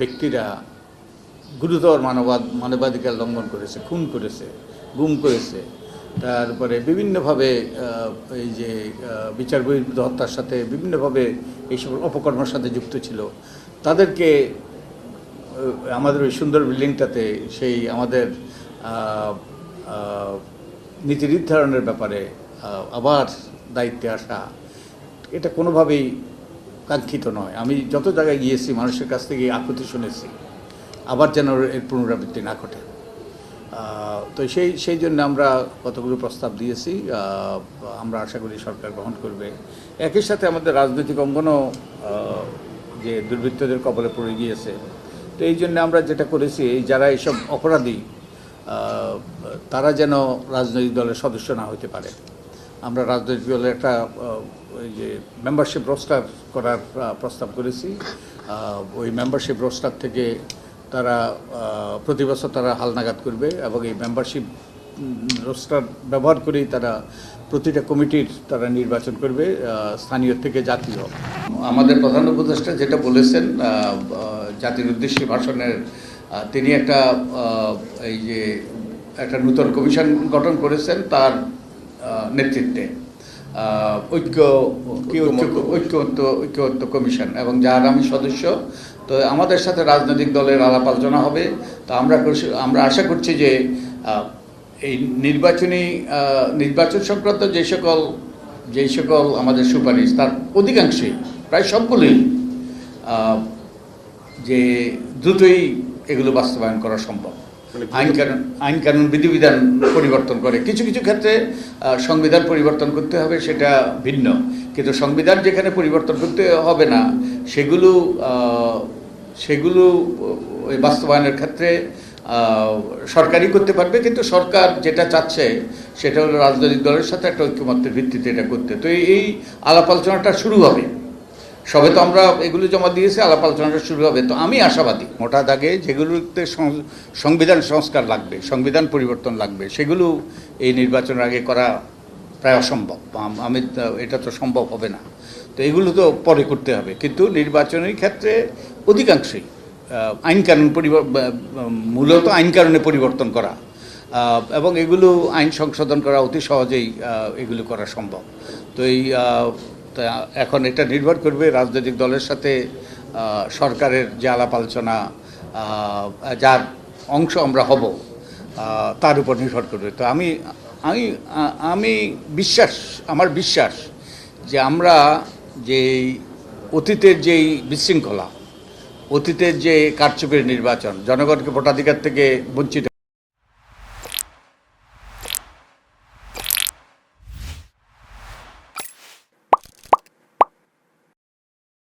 ব্যক্তিরা গুরুতর মানবাদ, মানবাধিকার লঙ্ঘন করেছে, খুন করেছে, গুম করেছে। তারপরে বিভিন্নভাবে এই যে বিচার বহির্ভূত হত্যার সাথে বিভিন্নভাবে এই সকল অপকর্মের সাথে যুক্ত ছিল। তাদেরকে আমাদের ওই সুন্দর বিল্ডিংটাতে সেই আমাদের নীতি নির্ধারণের ব্যাপারে আবার দায়িত্বে আসা, এটা কোনোভাবেই কাঙ্ক্ষিত নয়। আমি যত জায়গায় গিয়েছি, মানুষের কাছ থেকে আকুতি শুনেছি। আবার যেন এর পুনরাবৃত্তি না ঘটে। তো সেই সেই জন্য আমরা কতগুলো প্রস্তাব দিয়েছি। আমরা আশা করি সরকার গ্রহণ করবে। একই সাথে আমাদের রাজনৈতিক অঙ্গনও যে দুর্বৃত্তদের কবলে পড়ে গিয়েছে। তো এই জন্য আমরা যেটা করেছি, এই যারা এইসব অপরাধী তারা যেন রাজনৈতিক দলের সদস্য না হতে পারে। আমরা রাজনৈতিক দলের একটা ওই যে মেম্বারশিপ রোস্টার করার প্রস্তাব করেছি। ওই মেম্বারশিপ রোস্টার থেকে তারা প্রতি বছর তারা হালনাগাদ করবে এবং এই মেম্বারশিপ রোস্টার ব্যবহার করেই তারা প্রতিটা কমিটির তারা নির্বাচন করবে স্থানীয় থেকে জাতীয়। আমাদের প্রধান উপদেষ্টা যেটা বলেছেন জাতির উদ্দেশ্যে ভাষণের তিনি একটা এই যে একটা নূতন কমিশন গঠন করেছেন, তার নেতৃত্বে। ঐক্য কি ঐক্য ঐক্যবদ্ধ কমিশন। এবং যার আমি সদস্য তো আমাদের সাথে রাজনৈতিক দলের আলাপ আলোচনা হবে। তো আমরা আমরা আশা করছি যে এই নির্বাচনী নির্বাচন সংক্রান্ত যে সকল যেই সকল আমাদের সুপারিশ তার অধিকাংশই প্রায় সবগুলোই যে দ্রুতই এগুলো বাস্তবায়ন করা সম্ভব। আইন কানুন আইন কানুন বিধিবিধান পরিবর্তন করে। কিছু কিছু ক্ষেত্রে সংবিধান পরিবর্তন করতে হবে সেটা ভিন্ন। কিন্তু সংবিধান যেখানে পরিবর্তন করতে হবে না সেগুলো সেগুলো ওই বাস্তবায়নের ক্ষেত্রে সরকারই করতে পারবে। কিন্তু সরকার যেটা চাচ্ছে সেটা হলো রাজনৈতিক দলের সাথে একটা ঐক্যমত্যের ভিত্তিতে এটা করতে। তো এই আলাপ আলোচনাটা শুরু হবে। সবে তো আমরা এগুলো জমা দিয়েছি, আলাপ আলোচনাটা শুরু হবে। তো আমি আশাবাদী। মোটা দাগে যেগুলোতে সংবিধান সংস্কার লাগবে, সংবিধান পরিবর্তন লাগবে, সেগুলো এই নির্বাচনের আগে করা প্রায় অসম্ভব। আমি এটা তো সম্ভব হবে না। তো এগুলো তো পরে করতে হবে। কিন্তু নির্বাচনের ক্ষেত্রে অধিকাংশই আইন কানুন মূলত আইন কানুনে পরিবর্তন করা এবং এগুলো আইন সংশোধন করা অতি সহজেই এগুলো করা সম্ভব। তো এই তা এখন এটা নির্ভর করবে রাজনৈতিক দলের সাথে সরকারের যে আলাপ আলোচনা যার অংশ আমরা হব তার উপর নির্ভর করবে। তো আমি আমি আমি বিশ্বাস, আমার বিশ্বাস যে আমরা যে অতীতের যেই বিশৃঙ্খলা, অতীতের যে কারচুপির নির্বাচন, জনগণকে ভোটাধিকার থেকে বঞ্চিত